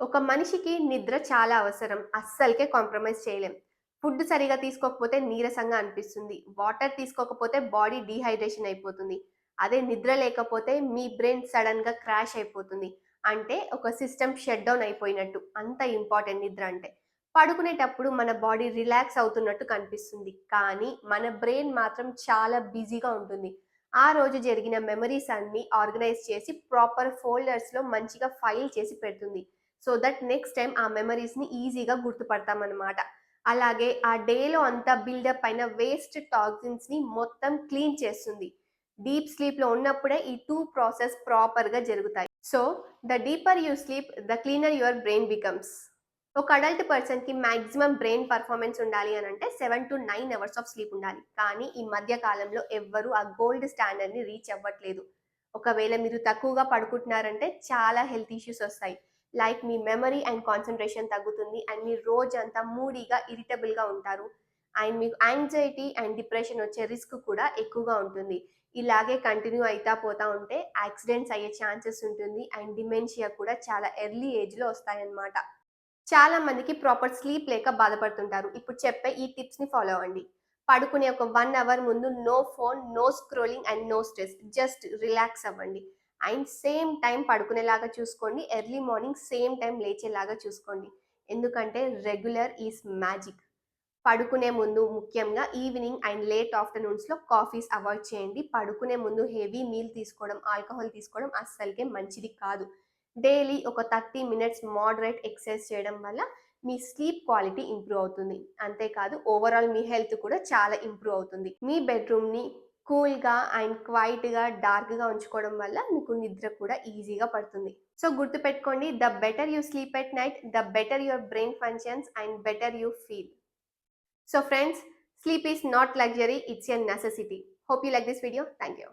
ఒక మనిషికి నిద్ర చాలా అవసరం. అస్సలకే కాంప్రమైజ్ చేయలేం. ఫుడ్ సరిగా తీసుకోకపోతే నీరసంగా అనిపిస్తుంది. వాటర్ తీసుకోకపోతే బాడీ డీహైడ్రేషన్ అయిపోతుంది. అదే నిద్ర లేకపోతే మీ బ్రెయిన్ సడన్గా క్రాష్ అయిపోతుంది. అంటే ఒక సిస్టమ్ షట్ డౌన్ అయిపోయినట్టు. అంత ఇంపార్టెంట్ నిద్ర అంటే. పడుకునేటప్పుడు మన బాడీ రిలాక్స్ అవుతున్నట్టు కనిపిస్తుంది. కానీ మన బ్రెయిన్ మాత్రం చాలా బిజీగా ఉంటుంది. ఆ రోజు జరిగిన మెమరీస్ అన్ని ఆర్గనైజ్ చేసి ప్రాపర్ ఫోల్డర్స్‌లో మంచిగా ఫైల్ చేసి పెడుతుంది. సో దట్ నెక్స్ట్ టైం ఆ మెమరీస్‌ని ఈజీగా గుర్తుపడతామన్నమాట అలాగే ఆ డేలో అంతా బిల్డప్ అయిన వేస్ట్ టాక్సిన్స్‌ని మొత్తం క్లీన్ చేస్తుంది. డీప్ స్లీప్‌లో ఉన్నప్పుడే ఈ టూ ప్రాసెస్ ప్రాపర్‌గా జరుగుతాయి. So, the deeper you sleep, the cleaner your brain becomes. ఒక అడల్ట్ పర్సన్‌కి మ్యాక్సిమం బ్రెయిన్ పర్ఫార్మెన్స్ ఉండాలి అని అంటే seven to nine hours of sleep ఉండాలి. కానీ ఈ మధ్య కాలంలో ఎవ్వరు ఆ గోల్డ్ స్టాండర్డ్‌ని రీచ్ అవ్వట్లేదు. ఒకవేళ మీరు తక్కువగా పడుకుంటున్నారంటే చాలా హెల్త్ ఇష్యూస్ వస్తాయి. లైక్ మీ మెమరీ అండ్ కాన్సన్ట్రేషన్ తగ్గుతుంది. అండ్ మీరు రోజంతా మూడీగా, ఇరిటబుల్‌గా ఉంటారు. అండ్ మీకు యాంగ్జైటీ అండ్ డిప్రెషన్ వచ్చే రిస్క్ కూడా ఎక్కువగా ఉంటుంది. ఇలాగే కంటిన్యూ అవుతా పోతా ఉంటే యాక్సిడెంట్స్ అయ్యే ఛాన్సెస్ ఉంటుంది. అండ్ డిమెన్షియా కూడా చాలా ఎర్లీ ఏజ్‌లో వస్తాయన్నమాట. చాలా మందికి ప్రాపర్ స్లీప్ లేక బాధపడుతుంటారు. ఇప్పుడు చెప్పే ఈ టిప్స్‌ని ఫాలో అవ్వండి. పడుకునే ఒక వన్ అవర్ ముందు no phone, no scrolling and no stress. Just relax అవ్వండి. అండ్ సేమ్ టైం పడుకునేలాగా చూసుకోండి. ఎర్లీ మార్నింగ్ సేమ్ టైం లేచేలాగా చూసుకోండి. ఎందుకంటే రెగ్యులర్ ఈజ్ మ్యాజిక్. పడుకునే ముందు ముఖ్యంగా ఈవినింగ్ అండ్ లేట్ ఆఫ్టర్‌నూన్స్‌లో కాఫీస్ అవాయిడ్ చేయండి. పడుకునే ముందు హెవీ మీల్ తీసుకోవడం, ఆల్కహాల్ తీసుకోవడం అస్సలకే మంచిది కాదు. డైలీ ఒక 30 మినిట్స్ మోడరేట్ ఎక్సర్సైజ్ చేయడం వల్ల మీ స్లీప్ క్వాలిటీ ఇంప్రూవ్ అవుతుంది. అంతేకాదు ఓవరాల్ మీ హెల్త్ కూడా చాలా ఇంప్రూవ్ అవుతుంది. మీ బెడ్‌రూమ్‌ని కూల్‌గా అండ్ క్వైట్‌గా, డార్క్‌గా ఉంచుకోవడం వల్ల మీకు నిద్ర కూడా ఈజీగా పడుతుంది. సో గుర్తుపెట్టుకోండి the better you sleep at night, the better your brain functions and better you feel. So friends, sleep is not luxury. It's a necessity. Hope you like this video. Thank you.